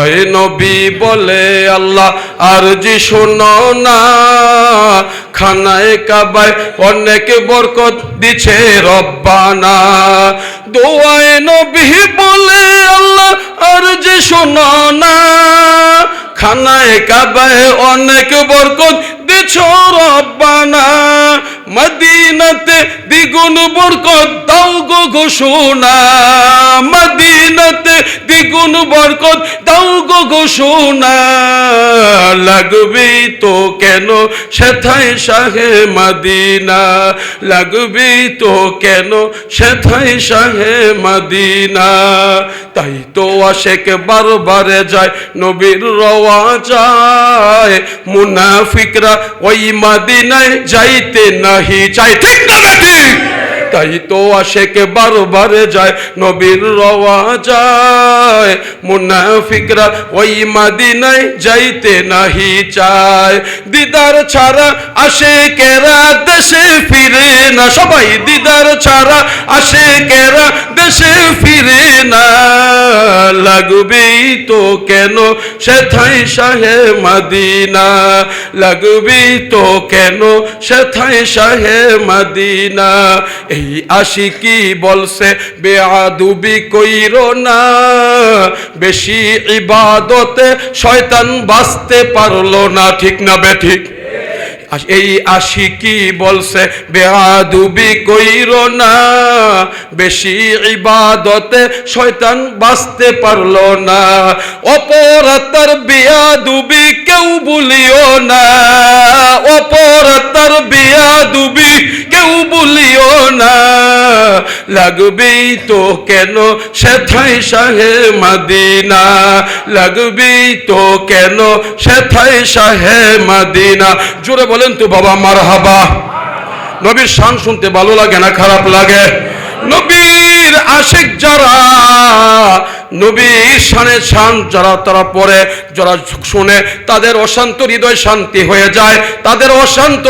ওই নবী বলে আল্লাহ আর জি শোনো না। খানায় কাবায় অনেক বরকত দিছে রব্বানা। দোয়ায় নবী বলে আল্লাহ আর জি শোনো না। খানায় কাবায় অনেক বরকত দিছ রব্বানা। মদিনাতে দ্বিগুণ বরকত দাও গো ঘোষণা। মদিনাতে দ্বিগুণ বরকত ঘোষণা লাগবে তো কেন সেথায় শাহে মাদিনা? লাগবে তো কেন সেথায় শাহে মাদিনা? তাই তো আশেক বারবারে যায়, নবীর রওয়া যায়। মুনাফিকরা ওই মদিনায় যাইতে নাহি চাই ঠিক তাই তো আশেক বারবারে যায়, নবীর রওয়া যায়। মুনাফিকরা ওই মাদিনায় যাইতে নাহি চায়। দিদার ছাড়া আসে কেরা দেশে ফিরে না। সবাই দিদার ছাড়া আসে দেশে ফিরে না লাগবেই তো কেন? সেথাই শাহে মাদিনা। লাগবেই তো কেন? সেথাই শাহে মদিনা। এই আশিকি বলছে বেআদুবি কইর না। বেশি ইবাদতে শয়তান বাঁচতে পারল না। ঠিক না বে ঠিক? এই আশিকি বলছে বেহাদুবি কইর না, বেশি ইবাদতে শয়তান বাঁচতে পারল না। অপরাতার দুবি কেউ বলিও না। অপরাতার বেআদুবি কেউ বলিও না, লাগবেই তো কেন সেথাই শাহে মদিনা? লাগবেই তো কেন সেথাই শাহে মদিনা? জোরে বলেন তো বাবা মার হাবা নবীর শান শুনতে ভালো লাগে না, খারাপ লাগে? নবীর আশেক যারা নবীর শানের শান যারা তারা পড়ে, যারা শুনে, তাদের অশান্ত হৃদয় শান্তি হয়ে যায়। তাদের অশান্ত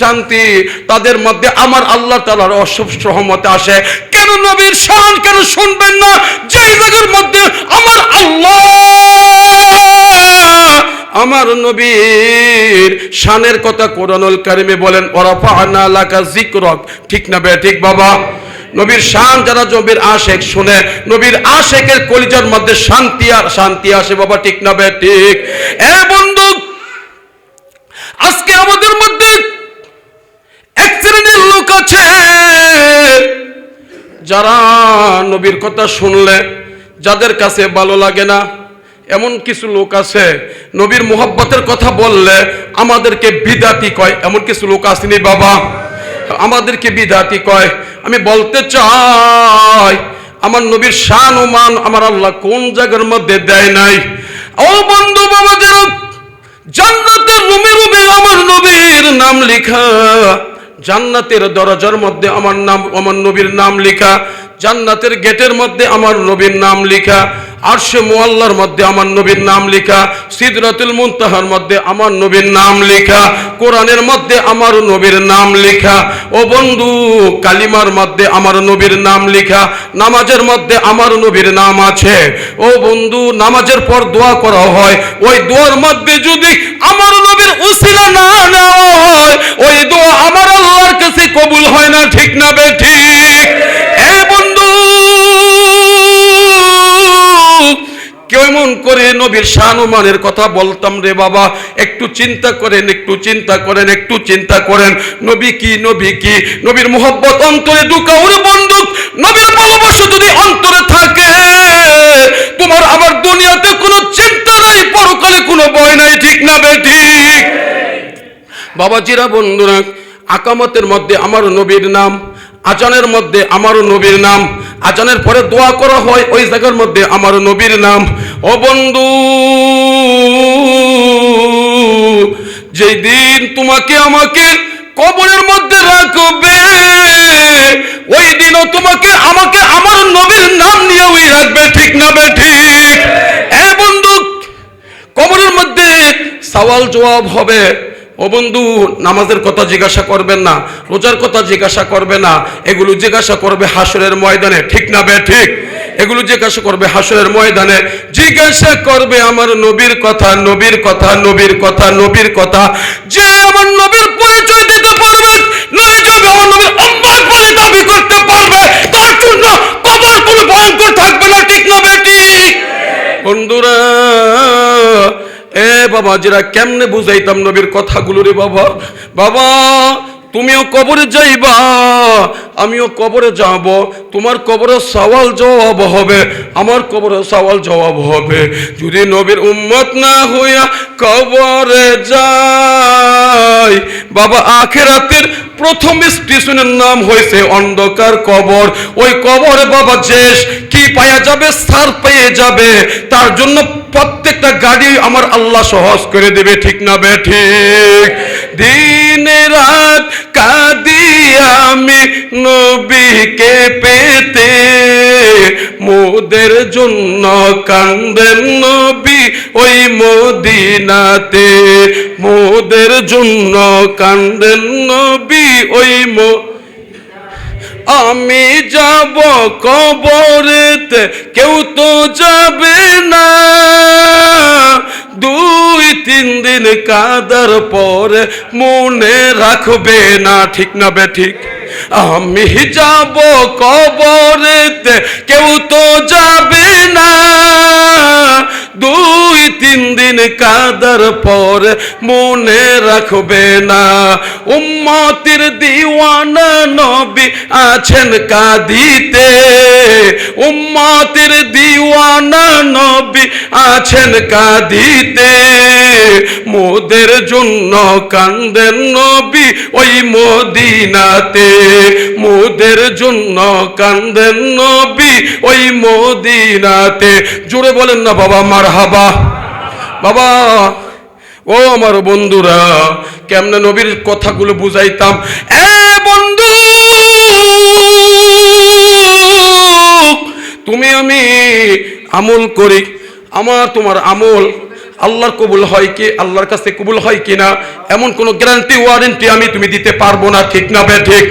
শান্তি তাদের মধ্যে আমার আল্লাহ তালার অসুখ সহমতে আসে। কেন নবীর শান কেন শুনবেন না? যেই জায়গার মধ্যে আমার আল্লাহ, আমার নবীর শানের কথা কোরআনুল কারিমে বলেন ওরাফানা লাকা জিকরক ঠিক না বে, ঠিক বাবা? নবীর শান যারা নবীর আশেক শুনে, নবীর আশেকের কলিজার মধ্যে শান্তি আর শান্তি আসে, বাবা, ঠিক না বে, ঠিক? এ বন্ধু, আজকে আমাদের মধ্যে এক শ্রেণির লোক আছে, যারা নবীর কথা শুনলে যাদের কাছে ভালো লাগে না, এমন কিছু লোক আছে, নবীর মোহব্বতের কথা বললে আমাদেরকে বিদাতি কয়, এমন কিছু লোক আসেনি, বাবা। আমাদেরকে বিধাতি কয়, আমি বলতে চাই, আমার নবীর শান ও মান আমার আল্লাহ কোন জায়গার মধ্যে দেয় নাই। ও বন্ধু বাবা জান্নাতের রুমে রুমে আমার নবীর নাম লেখা জান্নাতের দরজার মধ্যে আমার নাম, আমার নবীর নাম লেখা, জান্নাতের গেটের মধ্যে আমার নবীর নাম লেখা, আরশে মোয়াল্লার মধ্যে আমার নবীর নাম লেখা, সিদরাতুল মুনতাহার মধ্যে আমার নবীর নাম লেখা, কোরআনের মধ্যে আমার নবীর নাম লেখা, ও বন্ধু, কালিমার মধ্যে আমার নবীর নাম লেখা, নামাজের মধ্যে আমার নবীর নাম আছে। ও বন্ধু, নামাজের পর দোয়া করা হয়, ওই দোয়ার মধ্যে যদি আমার নবীর উসিলা না নেওয়া হয়, ওই কবুল হয় না, ঠিক না বে, ঠিক। এ বন্ধু কেমন করে নবীর কথা বলতাম রে বাবা। একটু চিন্তা করেন, একটু চিন্তা করেন, একটু চিন্তা করেন। নবী কি নবী কি? নবীর মোহব্বত অন্তরে নবীর ভালোবাসা যদি অন্তরে থাকে, তোমার আবার দুনিয়াতে কোনো চিন্তা নাই, পরকালে কোনো ভয় নাই, ঠিক না বে, ঠিক। বাবাজিরা, বন্ধুরা আকামতের মধ্যে আমার নবীর নাম, আজানের মধ্যে আমারও নবীর নাম, আজানের পরে দোয়া করা হয় ওই জায়গার মধ্যে আমার নবীর নাম। ও বন্ধু, যেই দিন তোমাকে আমাকে কবরের মধ্যে রাখবে, ওই দিনও তোমাকে আমাকে আমার নবীর নাম নিয়ে ওই রাখবে, ঠিক না বে ঠিক? এ বন্ধু, কবরের মধ্যে সওয়াল জবাব হবে। ও বন্ধু, নামাজের কথা জিজ্ঞাসা করবেন না, রোজার কথা জিজ্ঞাসা করবে না, এগুলো জিজ্ঞাসা করবে হাসরের ময়দানে, ঠিক না বে, ঠিক? এগুলো জিজ্ঞাসা করবে হাসরের ময়দানে, জিজ্ঞাসা করবে আমার নবীর কথা নবীর কথা নবীর কথা নবীর কথা। যে আমার নবীর পরিচয় দিতে পারবে নবী যাবে আমার নবীর আম্মা বলে দাবি করতে পারবে, তার জন্য কবর কোনো ভয়ঙ্কর থাকবে না, ঠিক না বেটি বন্ধুরা এ বাবা যেরা কেমনে বুঝাইতাম নবীর কথাগুলো রে বাবা? বাবা, তুমিও কবরে যাইবা, আমিও কবরে যাব, তোমার কবরে সওয়াল জবাব হবে, আমার কবরে সওয়াল জবাব হবে। যদি নবীর উম্মত না হইয়া কবরে যাই, বাবা, আখেরাতের প্রথম স্টেশনের নাম হয়েছে অন্ধকার কবর। ওই কবরে বাবা শেষ কি পাওয়া যাবে, সার পেয়ে যাবে, তার জন্য প্রত্যেকটা গাড়ি আমার আল্লাহ সহজ করে দেবে, ঠিক না বে, ঠিক? দিন রাত কাঁদি আমি নবীকে পেতে, মোদের জন্য কান্দেন নবী ওই মদিনাতে, মোদের জন্য কান্দেন নবী ওই মো আমি যাব কবরেতে, কেউ তো যাবে না। দুই, তিন দিন কাদার পরে মনে রাখবে না, ঠিক না বে ঠিক? আমি যাব কবরেতে, কেউ তো যাবে না। দুই তিন দিন কাদার পর মনে রাখবে না। উম্মতির দিওয়ানা নবী আছেন কাঁদিতে। উম্মতির দিওয়ানা নবী আছেন কাঁদিতে। মোদের জন্য কান্দেন নবী ওই মদিনাতে। মোদের জন্য কান্দেন নবী ওই মদিনাতে। জোরে বলেন না বাবা, মার হাবা বাবা, ও আমার বন্ধুরা, কেমনে নবীর কথাগুলো বুঝাইতাম? এ বন্ধু, তুমি আমি আমল করি। আমার তোমার আমল আল্লাহর কবুল হয় কি, আল্লাহর কাছে কবুল হয় কি না? এমন কোন গ্যারান্টি ওয়ারেন্টি আমি তুমি দিতে পারব না, ঠিক না বে ঠিক?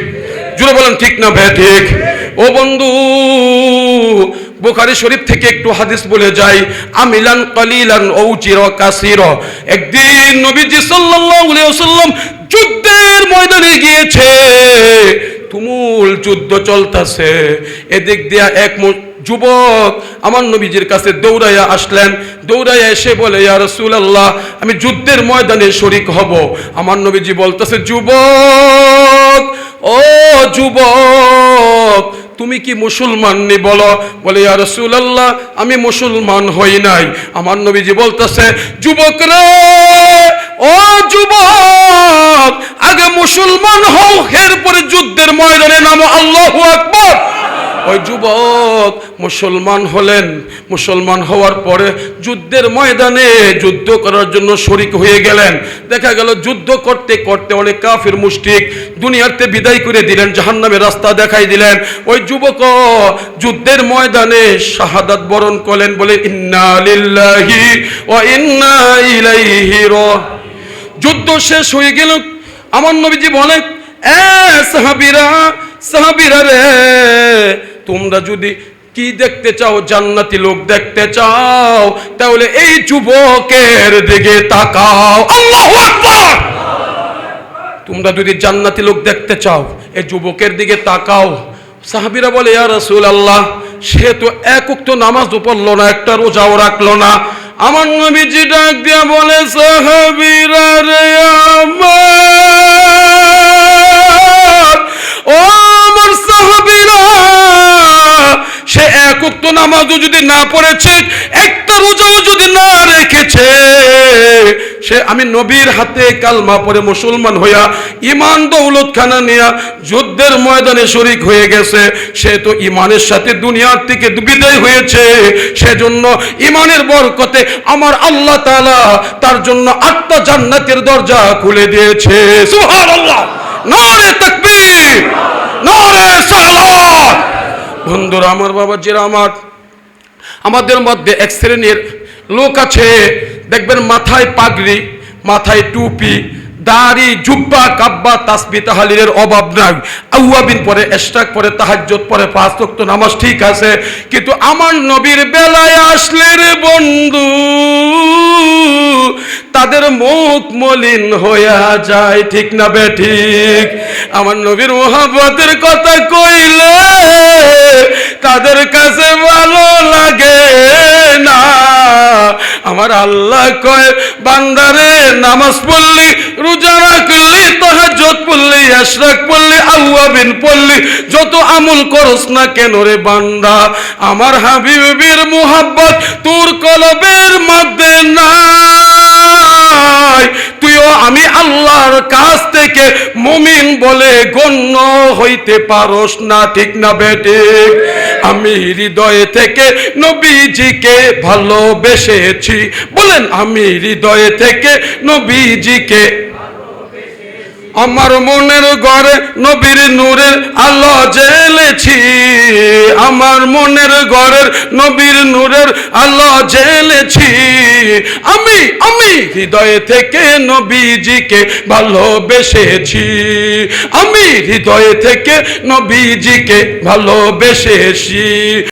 জুড়ে বলেন, ঠিক না বে ঠিক? ও বন্ধু বুখারী শরীফ থেকে একটু হাদিস বলে যাই। আমিলান কালিলান ও চির কাসির। একদিন নবীজি সাল্লাল্লাহু আলাইহি ওয়াসাল্লাম যুদ্ধের ময়দানে গিয়েছে। তুমুল যুদ্ধ চলতেছে। এদিক দিয়া এক যুবক আমার নবীজির কাছে দৌড়াইয়া আসলেন। দৌড়াইয়া এসে বলে, ইয়া রাসূলুল্লাহ, আমি যুদ্ধের ময়দানে শরিক হব। আমার নবীজি বলতেছে, যুবক, ও যুবক তুমি কি মুসলমান নি বলো? বলে, ইয়া রাসূলুল্লাহ, আমি মুসলমান হই নাই। আমার নবীজি বলতেছে যুবক রে ও যুবক, আগে মুসলমান হও, এরপরে যুদ্ধের ময়দানে নামো। আল্লাহ আকবর। ওই যুবক মুসলমান হলেন। মুসলমান হওয়ার পরে যুদ্ধের ময়দানে যুদ্ধ করার জন্য শরিক হয়ে গেলেন। দেখা গেল যুদ্ধ করতে করতে অনেক কাফির মুষ্টিক দুনিয়াতে বিদায় করে দিলেন, জাহান্নামের রাস্তা দেখাই দিলেন। ওই যুবক যুদ্ধের ময়দানে শাহাদাত বরণ করলেন বলে, ইন্না লিল্লাহি ওয়া ইন্না ইলাইহি যুদ্ধ শেষ হয়ে গেল। আমার নবীজি বলে এ সাহাবিরা সাহাবিরা রে, তোমরা যদি কি দেখতে চাও? জান্নাতি লোক দেখতে চাও। তাহলে এই যুবকের দিকে তাকাও। আল্লাহু আকবার! তোমরা যদি জান্নাতি লোক দেখতে চাও, এই যুবকের দিকে তাকাও। সাহাবিরা বলে, ইয়া রাসূল আল্লাহ সে তো এক উক্ত নামাজও পড়ল না, একটা রোজাও রাখল না। আমার নবীজি ডাক দিয়া বলে, সাহাবিরা রে আমার নামাজও যদি না পড়েছে, একটা রোজাও যদি না রেখেছে, সে আমি নবীর হাতে কালমা পরে মুসলমান হইয়া ইমান দৌলত খানা নিয়া যুদ্ধের ময়দানে শরিক হয়ে গেছে, সে তো ইমানের সাথে দুনিয়ার থেকে বিদায় হয়েছে। সেজন্য ইমানের বরকতে আমার আল্লাহ তাআলা তার জন্য আটটা জান্নাতের দরজা খুলে দিয়েছে। সুবহানাল্লাহ! নারে তাকবীর! নারে সালাত! বন্ধুরা, আমার বাবা জিরা আমার আমাদের মধ্যে এক শ্রেণির লোক আছে, দেখবেন মাথায় পাগড়ি, মাথায় টুপি, দাড়ি, জুব্বা, কাব্বা, তাসবি তাহালিলের অভাব নাই। আউয়াবিন পরে, এশরাক পরে, তাহাজ্জুদ পরে, পাঁচ নামাজ ঠিক আছে, কিন্তু আমার নবীর বেলায় আসলে রে বন্ধু, তাদের মুখ মলিন হইয়া যায়, ঠিক না বে ঠিক? আমার নবীর মোহাব্বতের কথা কইলে তাদের কাছে ভালো লাগে আমার আল্লাহ কয়, বান্দারে, নামাজ পড়লি, রোজা রাখলি, তাহাজ্জুদ পড়লি, আশরাক পড়লি আউয়াবিন পড়লি, যত আমল করস না কেন রে বান্দা? আমার হাবিবের মোহাব্বত তোর কলবের মধ্যে নাই। তুইও আমি আল্লাহর কাছ থেকে মুমিন বলে গণ্য হইতে পারস না, ঠিক না বেঠিক আমি হৃদয় থেকে নবীজিকে ভালোবেসেছি। বলেন আমি হৃদয় থেকে নবীজিকে আমার মনের ঘরে নবীর নূরের আলো জেলেছি। আমার মনের ঘরের নবীর নূরের আলো জেলেছি। আমি আমি হৃদয় থেকে নবীজিকে ভালোবেসেছি। আমি হৃদয় থেকে নবীজিকে ভালোবেসেছি।